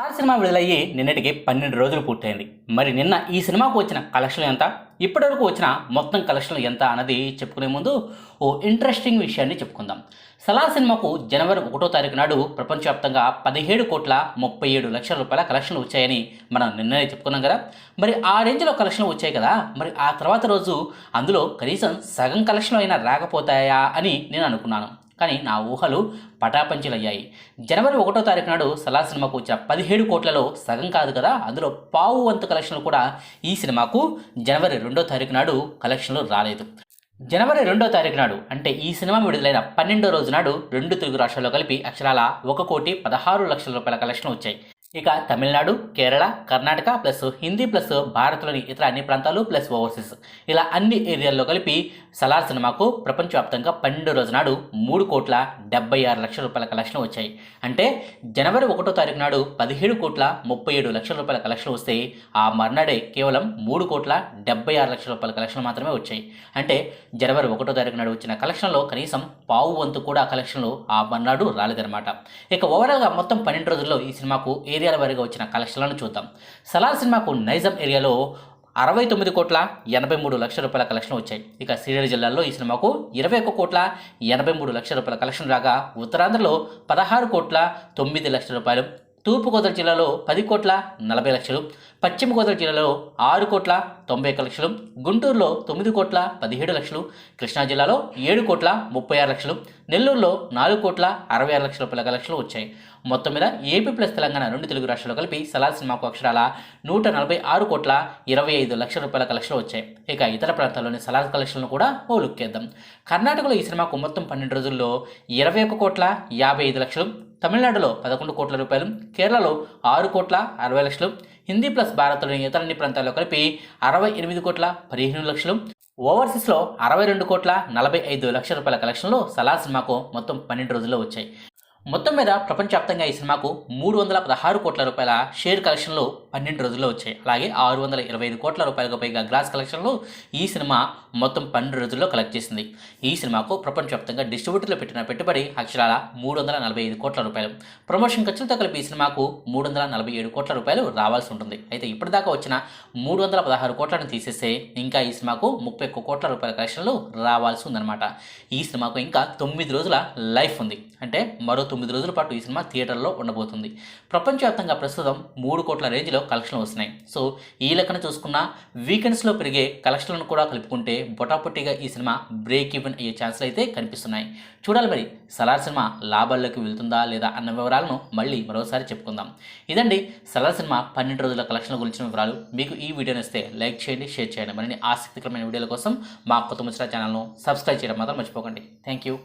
ఆ సినిమా విడుదలయ్యి నిన్నటికి పన్నెండు రోజులు పూర్తయింది. మరి నిన్న ఈ సినిమాకు వచ్చిన కలెక్షన్లు ఎంత? ఇప్పటివరకు వచ్చిన మొత్తం కలెక్షన్లు ఎంత అన్నది చెప్పుకునే ముందు ఓ ఇంట్రెస్టింగ్ విషయాన్ని చెప్పుకుందాం. సలా సినిమాకు జనవరి ఒకటో తారీఖు నాడు ప్రపంచవ్యాప్తంగా పదిహేడు కోట్ల ముప్పై ఏడు లక్షల రూపాయల కలెక్షన్లు వచ్చాయని మనం నిన్ననే చెప్పుకున్నాం కదా. మరి ఆ రేంజ్లో కలెక్షన్లు వచ్చాయి కదా. మరి ఆ తర్వాత రోజు అందులో కనీసం సగం కలెక్షన్లు అయినా రాకపోతాయా అని నేను అనుకున్నాను. కానీ నా ఊహలు పటాపంచలయ్యాయి. జనవరి ఒకటో తారీఖు నాడు సలార్ సినిమాకు వచ్చిన పదిహేడు కోట్లలో సగం కాదు కదా అందులో పావు వంతు కలెక్షన్లు కూడా ఈ సినిమాకు జనవరి రెండో తారీఖు నాడు కలెక్షన్లు రాలేదు. జనవరి రెండో తారీఖు నాడు అంటే ఈ సినిమా విడుదలైన పన్నెండో రోజు నాడు రెండు తెలుగు రాష్ట్రాల్లో కలిపి అక్షరాల ఒక కోటి పదహారు లక్షల రూపాయల కలెక్షన్ వచ్చాయి. ఇక తమిళనాడు కేరళ కర్ణాటక ప్లస్ హిందీ ప్లస్ భారత్లోని ఇతర అన్ని ప్రాంతాలు ప్లస్ ఓవర్సీస్. ఇలా అన్ని ఏరియాల్లో కలిపి సలార్ సినిమాకు ప్రపంచవ్యాప్తంగా పన్నెండు రోజు నాడు మూడు కోట్ల డెబ్బై ఆరు లక్షల రూపాయల కలెక్షన్ వచ్చాయి. అంటే జనవరి ఒకటో తారీఖు నాడు పదిహేడు కోట్ల ముప్పై ఏడు లక్షల రూపాయల కలెక్షన్ వస్తే ఆ మర్నాడే కేవలం మూడు కోట్ల డెబ్బై ఆరు లక్షల రూపాయల కలెక్షన్ మాత్రమే వచ్చాయి. అంటే జనవరి ఒకటో తారీఖు నాడు వచ్చిన కలెక్షన్లో కనీసం పావు వంతు కూడా కలెక్షన్లు ఆ మర్నాడు రాలేదన్నమాట. ఇక ఓవరాల్గా మొత్తం పన్నెండు రోజుల్లో ఈ సినిమాకు ఏ ఏరియాల వారీగా వచ్చిన కలెక్షన్లను చూద్దాం. సలార్ సినిమాకు నైజాం ఏరియాలో అరవై తొమ్మిది కోట్ల ఎనభై మూడు లక్షల రూపాయల కలెక్షన్ వచ్చాయి. ఇక సీనియర్ జిల్లాల్లో ఈ సినిమాకు ఇరవై ఒక్క కోట్ల ఎనభై మూడు లక్షల రూపాయల కలెక్షన్ రాగా ఉత్తరాంధ్రలో పదహారు కోట్ల తొమ్మిది లక్షల రూపాయలు తూర్పుగోదావరి జిల్లాలో పది కోట్ల నలభై లక్షలు పశ్చిమ గోదావరి జిల్లాలో ఆరు కోట్ల తొంభై ఒక్క లక్షలు గుంటూరులో తొమ్మిది కోట్ల పదిహేడు లక్షలు కృష్ణా జిల్లాలో ఏడు కోట్ల ముప్పై ఆరు లక్షలు నెల్లూరులో నాలుగు కోట్ల అరవై ఆరు లక్షల రూపాయల కలెక్షన్లు వచ్చాయి. మొత్తం మీద ఏపీ ప్లస్ తెలంగాణ రెండు తెలుగు రాష్ట్రాలు కలిపి సలార్ సినిమాకు అక్షరాల నూట నలభై ఆరు కోట్ల ఇరవై ఐదు లక్షల రూపాయల కలెక్షన్లు వచ్చాయి. ఇక ఇతర ప్రాంతాల్లోని సలార్ కలెక్షన్లు కూడా ఓ లుక్ చేద్దాం కర్ణాటకలో ఈ సినిమాకు మొత్తం పన్నెండు రోజుల్లో ఇరవై ఒక్క కోట్ల యాభై ఐదు లక్షలు తమిళనాడులో పదకొండు కోట్ల రూపాయలు కేరళలో ఆరు కోట్ల అరవై లక్షలు హిందీ ప్లస్ భారత్లోని ఇతర అన్ని ప్రాంతాల్లో కలిపి అరవై ఎనిమిది కోట్ల పదిహేను లక్షలు. ఓవర్సీస్లో అరవై రెండు కోట్ల నలభై ఐదు లక్షల రూపాయల కలెక్షన్లు సలార్ సినిమాకు మొత్తం పన్నెండు రోజుల్లో వచ్చాయి. మొత్తం మీద ప్రపంచవ్యాప్తంగా ఈ సినిమాకు మూడు వందల పదహారు కోట్ల రూపాయల షేర్ కలెక్షన్లు పన్నెండు రోజుల్లో వచ్చాయి. అలాగే ఆరు వందల ఇరవై ఐదు కోట్ల రూపాయలకు పైగా గ్లాస్ కలెక్షన్లు ఈ సినిమా మొత్తం పన్నెండు రోజుల్లో కలెక్ట్ చేసింది. ఈ సినిమాకు ప్రపంచవ్యాప్తంగా డిస్ట్రిబ్యూటర్లు పెట్టిన పెట్టుబడి అక్షరాల మూడు వందల నలభై ఐదు కోట్ల రూపాయలు. ప్రమోషన్ ఖర్చులతో కలిపి ఈ సినిమాకు మూడు వందల నలభై ఏడు కోట్ల రూపాయలు రావాల్సి ఉంటుంది. అయితే ఇప్పటిదాకా వచ్చిన మూడు వందల పదహారు కోట్లను తీసేస్తే ఇంకా ఈ సినిమాకు ముప్పై ఒక్క కోట్ల రూపాయల కలెక్షన్లు రావాల్సి ఉందన్నమాట. ఈ సినిమాకు ఇంకా తొమ్మిది రోజుల లైఫ్ ఉంది. అంటే మరో తొమ్మిది రోజుల పాటు ఈ సినిమా థియేటర్లో ఉండబోతుంది. ప్రపంచవ్యాప్తంగా ప్రస్తుతం మూడు కోట్ల రేంజ్లో కలెక్షన్లు వస్తున్నాయి. సో ఈ లెక్కన చూసుకున్న వీకెండ్స్లో పెరిగే కలెక్షన్లను కూడా కలుపుకుంటే బొటాపొట్టిగా ఈ సినిమా బ్రేక్ ఈవెన్ అయ్యే ఛాన్సులు అయితే కనిపిస్తున్నాయి. చూడాలి మరి సలార్ సినిమా లాభాల్లోకి వెళ్తుందా లేదా అన్న వివరాలను మళ్ళీ మరోసారి చెప్పుకుందాం. ఇదండి సలార్ సినిమా పన్నెండు రోజుల కలెక్షన్ల గురించిన వివరాలు. మీకు ఈ వీడియోని ఇస్తే లైక్ చేయండి షేర్ చేయండి. మరిన్ని ఆసక్తికరమైన వీడియోల కోసం మా కొత్త ముచ్చట ఛానల్ను సబ్స్క్రైబ్ చేయడం మాత్రం మర్చిపోకండి. Thank you